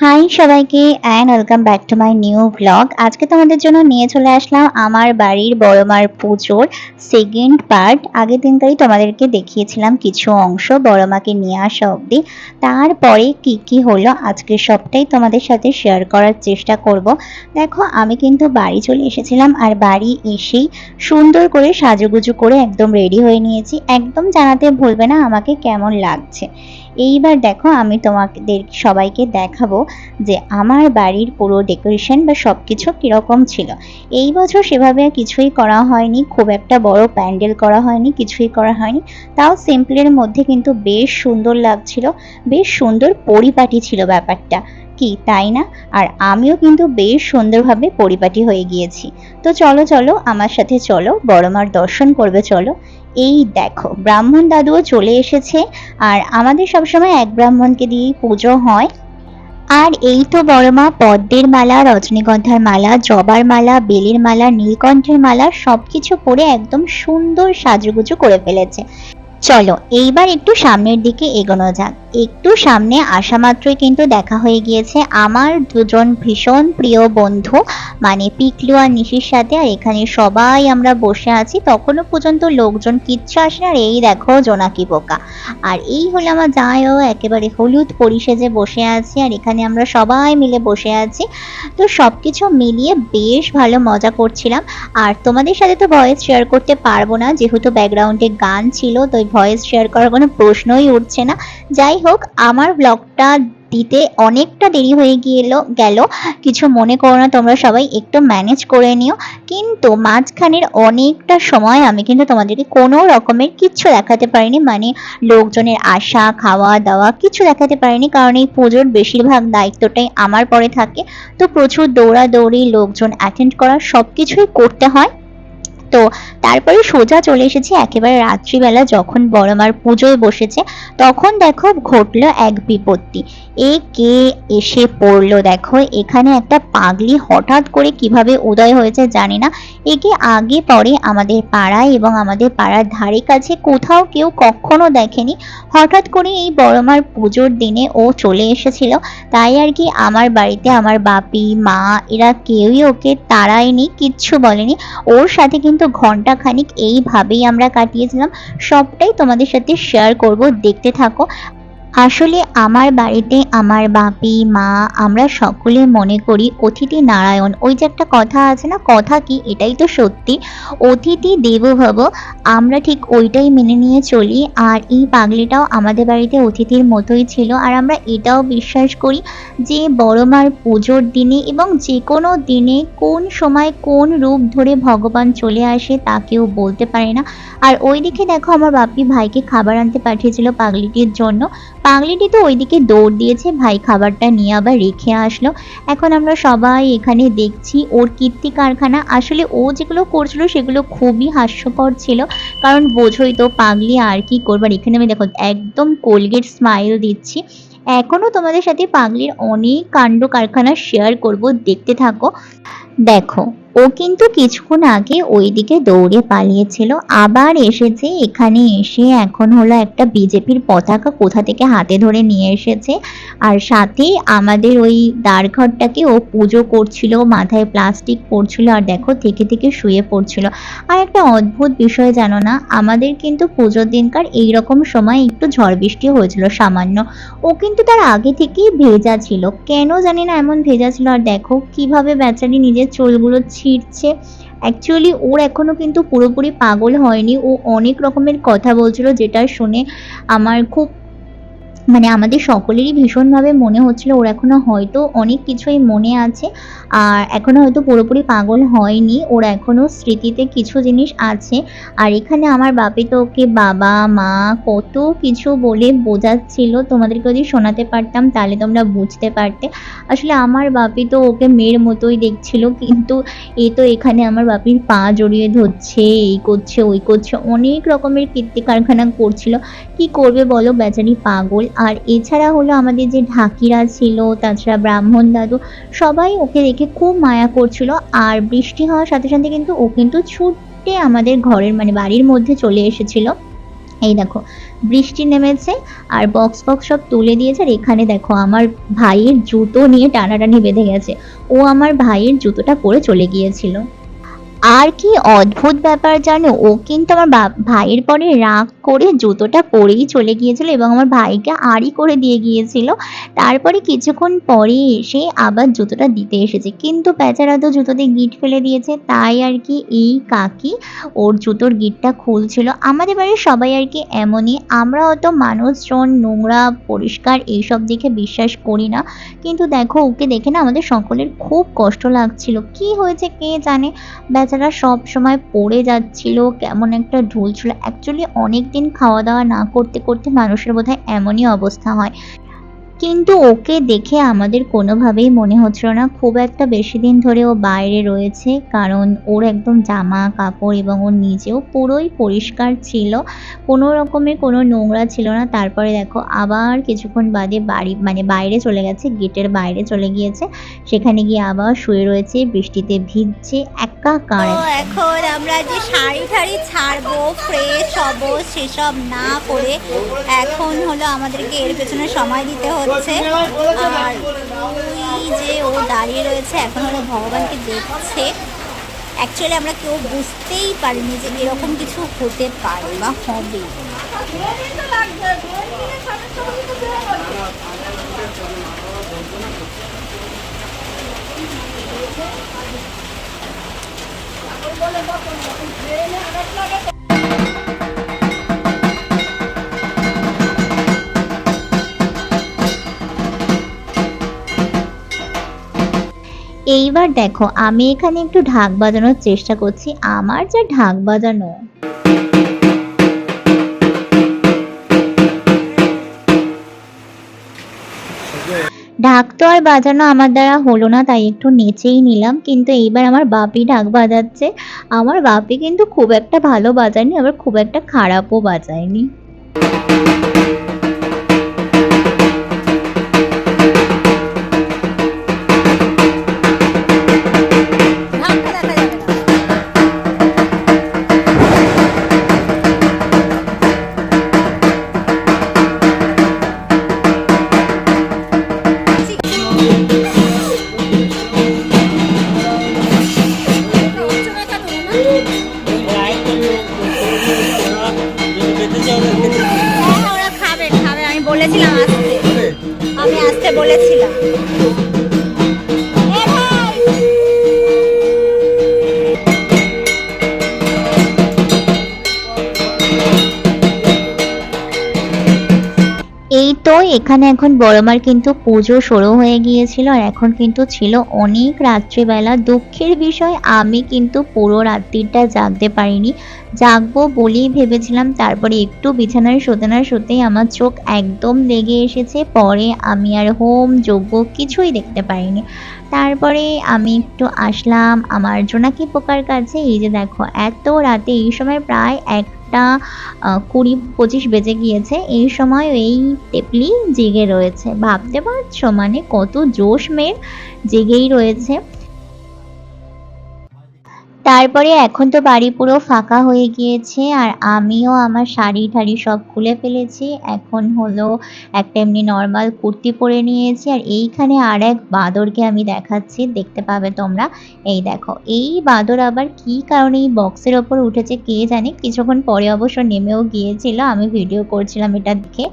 High সবাইকে and welcome back to my new blog আজকে তোমাদের জন্য নিয়ে চলে আসলাম আমার বাড়ির বড়মার পুজোর সেকেন্ড পার্ট আগের দিনকারই তোমাদেরকে দেখিয়েছিলাম কিছু অংশ বড়মাকে নিয়ে আসা অবধি। তারপরে কি কি হলো আজকে সবটাই তোমাদের সাথে শেয়ার করার চেষ্টা করব। দেখো, আমি কিন্তু বাড়ি চলে এসেছিলাম আর বাড়ি এসেই সুন্দর করে সাজুগুজু করে একদম রেডি হয়ে নিয়েছি। একদম জানাতে ভুলবে না আমাকে কেমন লাগছে। এইবার দেখো আমি তোমাদের সবাইকে দেখাবো যে আমার বাড়ির পুরো ডেকোরেশন বা সব কিছু কীরকম ছিল। এই বছর সেভাবে কিছুই করা হয়নি, খুব একটা বড় প্যান্ডেল করা হয়নি, কিছুই করা হয়নি। তাও সিম্পলের মধ্যে কিন্তু বেশ সুন্দর লাগছিল, বেশ সুন্দর পরিপাটি ছিল ব্যাপারটা। কি, তাই না? আর আমিও কিন্তু বেশ সুন্দরভাবে পরিপাটি হয়ে গিয়েছি। তো চলো চলো, আমার সাথে চলো বড়মার দর্শন করবে, চলো। এই দেখো, ব্রাহ্মণ দাদুও চলে এসেছে আর আমাদের সবসময় এক ব্রাহ্মণকে দিয়ে পুজো হয়। আর এই তো বড়মা, পদ্মের মালা, রজনীগন্ধার মালা, জবার মালা, বেলের মালা, নীলকণ্ঠের মালা, সবকিছু পরে একদম সুন্দর সাজুগুজু করে ফেলেছে। চলো, এইবার একটু সামনের দিকে এগোনো যাক। একটু সামনে আসা মাত্রই কিন্তু দেখা হয়ে গিয়েছে আমার দুজন ভীষণ প্রিয় বন্ধু মানে পিকলু আর নিশির সাথে, আর এখানে সবাই আমরা বসে আছি। তখনও পর্যন্ত লোকজন কিচ্ছু আসে আর এই দেখো জোনাকি পোকা। আর এই হলো আমার জামাইও একেবারে হলুদ পরিসেজে বসে আছে, আর এখানে আমরা সবাই মিলে বসে আছি। তো সব কিছু মিলিয়ে বেশ ভালো মজা করছিলাম। আর তোমাদের সাথে তো ভয়েস শেয়ার করতে পারব না, যেহেতু ব্যাকগ্রাউন্ডে গান ছিল, তো ভয়েস শেয়ার করার কোনো প্রশ্নই উঠছে না। যাই হোক, আমার ব্লগটা দিতে অনেকটা দেরি হয়ে গিয়েলো, গেল। কিছু মনে করো না, তোমরা সবাই একটু ম্যানেজ করে নিও। কিন্তু মাঝখানের অনেকটা সময় আমি কিন্তু তোমাদেরকে কোনো রকমের কিচ্ছু দেখাতে পারিনি। মানে লোকজনের আসা, খাওয়া, দাওয়া কিছু দেখাতে পারিনি। কারণ এই পুজোর বেশিরভাগ দায়িত্বটাই আমার পরে থাকে। তো প্রচুর দৌড়াদৌড়ি, লোকজন অ্যাটেন্ড করা সব কিছুই করতে হয়। তো তারপরে সোজা চলে এসেছি একেবারে রাত্রিবেলা যখন বড় মার পুজোয় বসেছে, তখন দেখো ঘটলো এক বিপত্তি। এ কে এসে পড়ল দেখো, এখানে একটা পাগলি হঠাৎ করে কীভাবে উদয় হয়েছে জানি না। একে আগে পরে আমাদের পাড়ায় এবং আমাদের পাড়ার ধারে কাছে কোথাও কেউ কখনো দেখেনি। হঠাৎ করে এই বড়মার পুজোর দিনে ও চলে এসেছিল। তাই আর কি আমার বাড়িতে আমার বাপি, মা, এরা কেউই ওকে তাড়ায়নি, কিচ্ছু বলেনি। ওর সাথে কিন্তু ঘণ্টা খানিক এইভাবেই আমরা কাটিয়েছিলাম। সবটাই তোমাদের সাথে শেয়ার করব দেখতে থাকো। আসলে আমার বাড়িতে আমার বাপি, মা, আমরা সকলে মনে করি অতিথি নারায়ণ। ওই যে একটা কথা আছে না, কথা কি? এটাই তো সত্যি। অতিথি দেবভব, আমরা ঠিক ওইটাই মেনে নিয়ে চলি। আর এই পাগলিটাও আমাদের বাড়িতে অতিথির মতোই ছিল। আর আমরা এটাও বিশ্বাস করি যে বড় মার পুজোর দিনে এবং যে কোনো দিনে কোন সময় কোন রূপ ধরে ভগবান চলে আসে তা কেউ বলতে পারে না। আর ওইদিকে দেখো আমার বাপি ভাইকে খাবার আনতে পাঠিয়েছিল পাগলিটির জন্য। পাগলিটি তো ওইদিকে দৌড় দিয়েছে, ভাই খাবারটা নিয়ে আবার রেখে আসলো। এখন আমরা সবাই এখানে দেখছি ওর কীর্তি কারখানা। আসলে ও যেগুলো করছিল সেগুলো খুবই হাস্যকর ছিল। কারণ বোঝোই তো পাগলি, আর কি করবার এখানে আমি দেখো, একদম কোলগেট স্মাইল দিচ্ছি। এখনও তোমাদের সাথে পাগলির অনেক কাণ্ড কারখানা শেয়ার করব। দেখতে থাকো। দেখো ও কিন্তু কিছুক্ষণ আগে ওইদিকে দৌড়ে পালিয়েছিল, আবার এসেছে, এখানে এসে এখন হলো একটা বিজেপির পতাকা কোথা থেকে হাতে ধরে নিয়ে এসেছে। আর সাথে আমাদের ওই দ্বারঘরটাকে ও পুজো করছিল, মাথায় প্লাস্টিক পড়ছিল, আর দেখো থেকে থেকে শুয়ে পড়ছিল। আর একটা অদ্ভুত বিষয় জানো না, আমাদের কিন্তু পুজোর দিনকার এইরকম সময় একটু ঝড় বৃষ্টি হয়েছিল সামান্য। ও কিন্তু তার আগে থেকেই ভেজা ছিল। কেন জানি না এমন ভেজা ছিল, আর দেখো কীভাবে বেচারি নিজের চুলগুলো ছিঁড়ছে। অ্যাকচুয়ালি ওর এখনও কিন্তু পুরোপুরি পাগল হয়নি। ও অনেক রকমের কথা বলছিল, যেটা শুনে আমার খুব মানে আমাদের সকলেরই ভীষণভাবে মনে হচ্ছিল, ওর এখনও হয়তো অনেক কিছুই মনে আছে, আর এখনও হয়তো পুরোপুরি পাগল হয়নি, ওর এখনও স্মৃতিতে কিছু জিনিস আছে, আর এখানে আমার বাপি তো ওকে বাবা, মা কত কিছু বলে বোঝাচ্ছিল, তোমাদেরকে যদি শোনাতে পারতাম তাহলে তোমরা বুঝতে পারতে। আসলে আমার বাপি তো ওকে মেয়ের মতোই দেখছিল, কিন্তু এ তো এখানে আমার বাপির পা জড়িয়ে ধরছে, এই করছে, ওই করছে, অনেক রকমের কীর্তি কারখানা করছিল। কি করবে বলো বেচারি পাগল? আর এছাড়া হলো আমাদের যে ঢাকিরা ছিল, তাছাড়া ব্রাহ্মণ দাদু, সবাই ওকে দেখে খুব মায়া করছিল। আর বৃষ্টি হওয়ার সাথে সাথে কিন্তু ও কিন্তু ছুটে আমাদের ঘরের মানে বাড়ির মধ্যে চলে এসেছিল। এই দেখো, বৃষ্টি নেমেছে আর বক্স বক্স সব তুলে দিয়েছে। আর এখানে দেখো, আমার ভাইয়ের জুতো নিয়ে টানাটানি বেঁধে গেছে। ও আমার ভাইয়ের জুতোটা পরে চলে গিয়েছিল। আর কি অদ্ভুত ব্যাপার জানো, ও কিন্তু আমার ভাইয়ের পরে রাগ করে জুতোটা পরেই চলে গিয়েছিল এবং আমার ভাইকে আড়ি করে দিয়ে গিয়েছিল। তারপরে কিছুক্ষণ পরে এসে আবার জুতোটা দিতে এসেছে। কিন্তু বেচারা তো জুতোতে গিট ফেলে দিয়েছে, তাই আর কি এই কাকি ওর জুতোর গিটটা খুলছিল। আমাদের বাড়ির সবাই আর কি এমনই। আমরা অত মানুষজন, নোংরা, পরিষ্কার এইসব দেখে বিশ্বাস করি না। কিন্তু দেখো, ওকে দেখে না আমাদের সকলের খুব কষ্ট লাগছিল। কি হয়েছে কে জানে? বেচারা সব সময় পড়ে যাচ্ছিল, কেমন একটা ঢুলছিল। অ্যাকচুয়ালি অনেক দিন খাওয়া দাওয়া না করতে করতে মানুষের বোধহয় এমনই অবস্থা হয়। কিন্তু ওকে দেখে আমাদের কোনোভাবেই মনে হচ্ছিল না। খুব একটা বেশি দিন ধরে ও বাইরে রয়েছে, কারণ ওর একদম জামা কাপড় এবং ওর নিজেও পুরোই পরিষ্কার ছিল। কোনো রকমের কোনো নোংরা ছিল না। তারপরে দেখো, আবার কিছুক্ষণ বাদে বাড়ি মানে বাইরে চলে গেছে, গেটের বাইরে চলে গিয়েছে। সেখানে গিয়ে আবার শুয়ে রয়েছে, বৃষ্টিতে ভিজছে, একাকার এখন আমরা যে শাড়ি টাড়ি ছাড়বো ফ্রেশ হব, সেসব না করে এখন হলো আমাদেরকে এর পেছনে সময় দিতে হচ্ছে। আর ওই যে ও দাঁড়িয়ে রয়েছে এখন হলো ভগবানকে দেখছে। অ্যাকচুয়ালি আমরা কেউ বুঝতেই পারিনি যে এরকম কিছু হতে পারে বা হবে। এইবার দেখো, আমি এখানে একটু ঢাক বাজানোর চেষ্টা করছি। আমার যা ঢাক বাজানো। ঢাক তো আর বাজানো আমার দ্বারা হলো না, তাই একটু নেচেই নিলাম। কিন্তু এইবার আমার বাপি ঢাক বাজাচ্ছে। আমার বাপি কিন্তু খুব একটা ভালো বাজায়নি, আবার খুব একটা খারাপও বাজায়নি। বলেছিলাম। এখানে এখন বড়মার কিন্তু পুজো শুরু হয়ে গিয়েছিল আর এখন কিন্তু ছিল অনেক রাত্রিবেলা। দুঃখের বিষয়, আমি কিন্তু পুরো রাত্রিটা জাগতে পারিনি। জাগবো বলেই ভেবেছিলাম, তারপরে একটু বিছানায় শোতে না শোতেই আমার চোখ একদম লেগে এসেছে। পরে আমি আর হোম যজ্ঞ কিছুই দেখতে পারিনি। তারপরে আমি একটু আসলাম, আমার জোনাকি পোকার কাছে। এই যে দেখো, এত রাতে এই সময় প্রায় একটা আহ, কুড়ি পঁচিশ বেজে গিয়েছে। এই সময় এই টেপলি জেগে রয়েছে। ভাবতে পারছ? মানে কত জোশ মেয়ের জেগেই রয়েছে। তারপরে এখন তো বাড়ি পুরো ফাঁকা হয়ে গিয়েছে আর আমিও আমার শাড়ি ঠাড়ি সব খুলে ফেলেছি। এখন হলো একটা এমনি নর্মাল কুর্তি পরে নিয়েছি আর এইখানে আর এক বাঁদরকে আমি দেখাচ্ছি, দেখতে পাবে তোমরা। এই দেখো, এই বাঁদর আবার কি কারণে এই বক্সের ওপর উঠেছে কে জানে? কিছুক্ষণ পরে অবশ্য নেমেও গিয়েছিল, আমি ভিডিও করছিলাম এটা দেখে।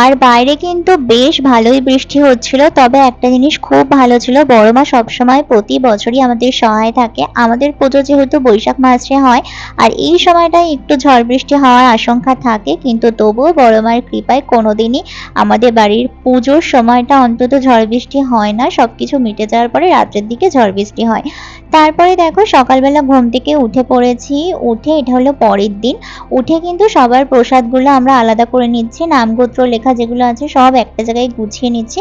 আর বাইরে কিন্তু বেশ ভালোই বৃষ্টি হচ্ছিল, তবে একটা জিনিস খুব ভালো ছিল, বড় মা সবসময় প্রতি বছরই আমাদের সহায় থাকে। আমাদের পুজো যেহেতু বৈশাখ মাসে হয়, আর এই সময়টায় একটু ঝড় বৃষ্টি হওয়ার আশঙ্কা থাকে, কিন্তু তবুও বড় মায়ের কৃপায় কোনোদিনই আমাদের বাড়ির পুজোর সময়টা অন্তত ঝড় বৃষ্টি হয় না সব কিছু মিটে যাওয়ার পরে রাত্রের দিকে ঝড় বৃষ্টি হয়। তারপরে দেখো, সকালবেলা ঘুম থেকে উঠে পড়েছি, উঠে এটা হলো পরের দিন, উঠে কিন্তু সবার প্রসাদগুলো আমরা আলাদা করে নিচ্ছি, নামগোত্র লেখা যেগুলো আছে সব একটা জায়গায় গুছিয়ে নিচ্ছি।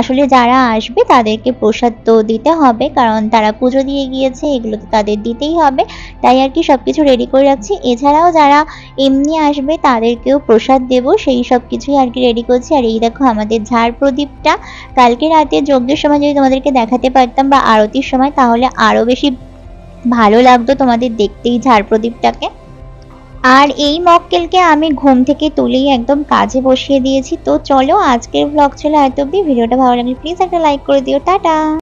আসলে যারা আসবে তাদেরকে প্রসাদ তো দিতে হবে, কারণ তারা পুজো দিয়ে গিয়েছে, এগুলো তো তাদের দিতেই হবে। তাই আর কি সব কিছু রেডি করে রাখছি। এছাড়াও যারা এমনি আসবে তাদেরকেও প্রসাদ দেবো, সেই সব কিছুই আর কি রেডি করছি। আর এই দেখো আমাদের ঝাড় প্রদীপটা। কালকে রাতে যজ্ঞের সময় যদি তোমাদেরকে দেখাতে পারতাম বা আরতির সময়, তাহলে আরও বেশি ভালো লাগতো তোমাদের দেখতেই ঝাড় প্রদীপটাকে। আর এই মক্কেলকে আমি ঘুম থেকে তুলেই একদম কাজে বসিয়ে দিয়েছি। তো চলো আজকের ব্লগ ছিল এত অব্দি ভিডিওটা ভালো লাগলে প্লিজ একটা লাইক করে দিও। টাটা!